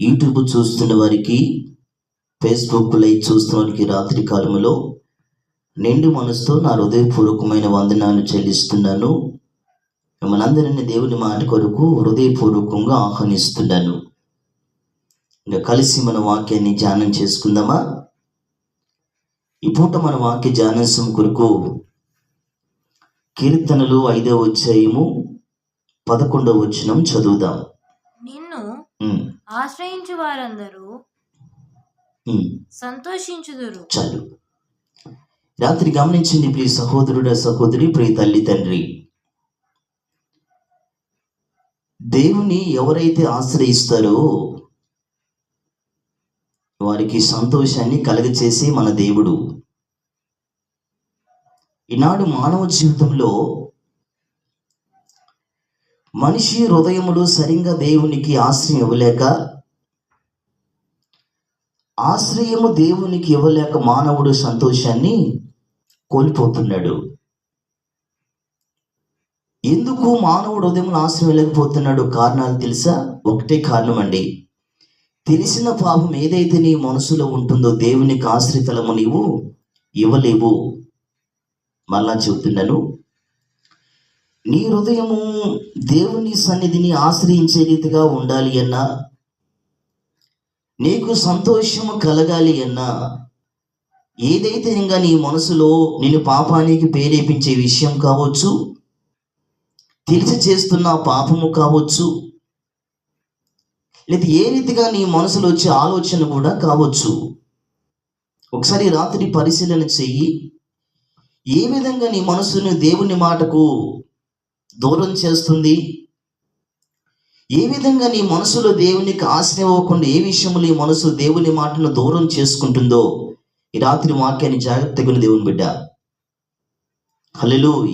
YouTube చూస్తున్న వారికి Facebook live చూస్తున్న వారికి రాత్రి కాలంలో నిండు మనసుతో నా హృదయపూర్వకమైన వందనాలు చెల్లిస్తున్నాను. మిమ్మల్ని అందరినీ దేవుని మాట కొరకు హృదయపూర్వకంగా ఆహ్వానిస్తున్నాను. ఇంకా కలిసి మన వాక్యాన్ని ధ్యానం చేసుకుందామా? ఈ పూట మన వాక్య ధ్యానం కొరకు కీర్తనలు ఐదవ అధ్యాయము పదకొండవ వచనం చదువుదాం. నిన్ను ఆశ్రయించు వారందరూ సంతోషించుదురు. చాలు. రాత్రి గమనించింది ప్రియ సహోదరుడ సహోదరి ప్రియ తల్లి తండ్రి. దేవుని ఎవరైతే ఆశ్రయిస్తారో వారికి సంతోషాన్ని కలగచేసి మన దేవుడు. ఈనాడు మానవ జీవితంలో మనిషి హృదయములు సరిగా దేవునికి ఆశ్రయం ఇవ్వలేక ఆశ్రయము దేవునికి ఇవ్వలేక మానవుడు సంతోషాన్ని కోల్పోతున్నాడు. ఎందుకు మానవుడు ఉదయం ఆశ్రయం లేకపోతున్నాడు కారణాలు తెలుసా? ఒకటే కారణం అండి తెలిసిన పాపం ఏదైతే నీ మనసులో ఉంటుందో దేవునికి ఆశ్రితలము నీవు ఇవ్వలేవు. మళ్ళా చెబుతున్నాను నీ హృదయము దేవుని సన్నిధిని ఆశ్రయించే రీతిగా ఉండాలి అన్నా? నీకు సంతోషము కలగాలి అన్నా? ఏదైతే ఇంకా నీ మనసులో నేను పాపానికి ప్రేరేపించే విషయం కావచ్చు తెలిసి చేస్తున్న పాపము కావచ్చు లేదా ఏ రీతిగా నీ మనసులో వచ్చే ఆలోచన కూడా కావచ్చు. ఒకసారి రాత్రి పరిశీలన చెయ్యి. ఏ విధంగా నీ మనసును దేవుని మాటకు దూరం చేస్తుంది? ఏ విధంగా నీ మనసులో దేవునికి ఆశ్రయం అవ్వకుండా ఏ విషయంలో నీ మనసు దేవుని మాటను దూరం చేసుకుంటుందో? ఈ రాత్రి వాక్యాన్ని జాగ్రత్తగా దేవుని బిడ్డ. హలో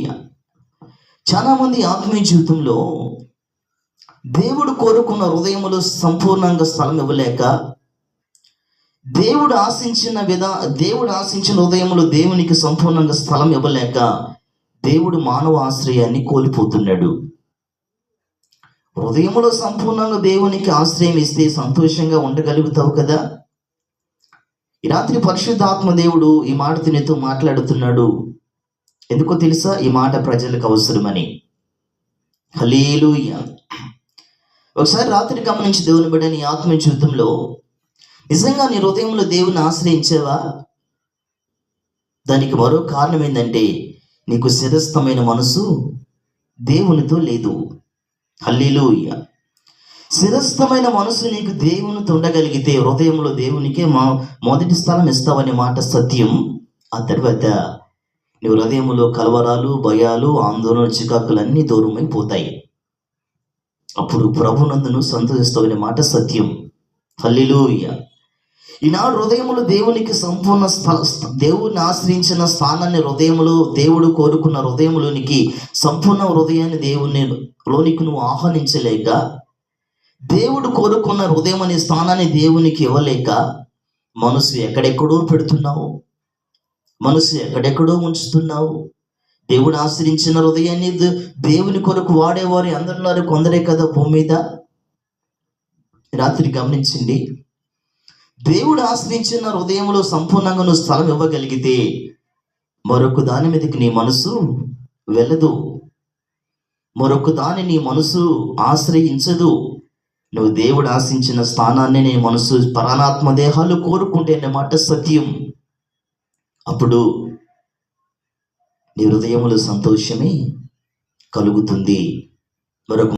చాలా మంది ఆత్మీయ జీవితంలో దేవుడు కోరుకున్న హృదయములో సంపూర్ణంగా స్థలం ఇవ్వలేక దేవుడు ఆశించిన విధా దేవుడు ఆశించిన హృదయంలో దేవునికి సంపూర్ణంగా స్థలం ఇవ్వలేక దేవుడు మానవ ఆశ్రయాన్ని కోల్పోతున్నాడు. హృదయంలో సంపూర్ణంగా దేవునికి ఆశ్రయం ఇస్తే సంతోషంగా ఉండగలుగుతావు కదా? ఈ రాత్రి పరిశుద్ధాత్మ దేవుడు ఈ మాట నీతో మాట్లాడుతున్నాడు. ఎందుకో తెలుసా? ఈ మాట ప్రజలకు అవసరమని. హలేలు ఒకసారి రాత్రి గమనించి దేవుని బిడ్డ నీ ఆత్మ జీవితంలో నిజంగా నీ హృదయంలో దేవుని ఆశ్రయించావా? దానికి మరో కారణం ఏంటంటే నీకు శిరస్థమైన మనసు దేవునితో లేదు. హల్లీలూయ. శిరస్థమైన మనసు నీకు దేవునితో ఉండగలిగితే హృదయంలో దేవునికే మా మొదటి స్థలం ఇస్తావనే మాట సత్యం. ఆ తర్వాత నీ హృదయంలో కలవరాలు భయాలు ఆందోళన చికాకులన్నీ దూరమైపోతాయి. అప్పుడు ప్రభునందును సంతోషిస్తావనే మాట సత్యం. హల్లిలూయ. ఈనాడు హృదయములు దేవునికి సంపూర్ణ స్థల దేవుని ఆశ్రయించిన స్థానాన్ని హృదయములు దేవుడు కోరుకున్న హృదయములోనికి సంపూర్ణ హృదయాన్ని దేవుని లోనికి నువ్వు ఆహ్వానించలేక దేవుడు కోరుకున్న హృదయం అనే స్థానాన్ని దేవునికి ఇవ్వలేక మనసు ఎక్కడెక్కడో పెడుతున్నావు? మనసు ఎక్కడెక్కడో ఉంచుతున్నావు? దేవుడు ఆశ్రయించిన హృదయాన్ని దేవుని కొరకు వాడేవారు అందరున్నారు కొందరే కదా భూమి మీద? రాత్రి గమనించండి. దేవుడు ఆశ్రయించిన హృదయంలో సంపూర్ణంగా నువ్వు స్థలం ఇవ్వగలిగితే మరొక దాని మీదకి నీ మనసు వెళ్ళదు. మరొక దాని నీ మనసు ఆశ్రయించదు. నువ్వు దేవుడు ఆశించిన స్థానాన్ని నీ మనసు పరాణాత్మ దేహాలు కోరుకుంటే అన్నమాట సత్యం. అప్పుడు నీ హృదయములు సంతోషమే కలుగుతుంది. మరొక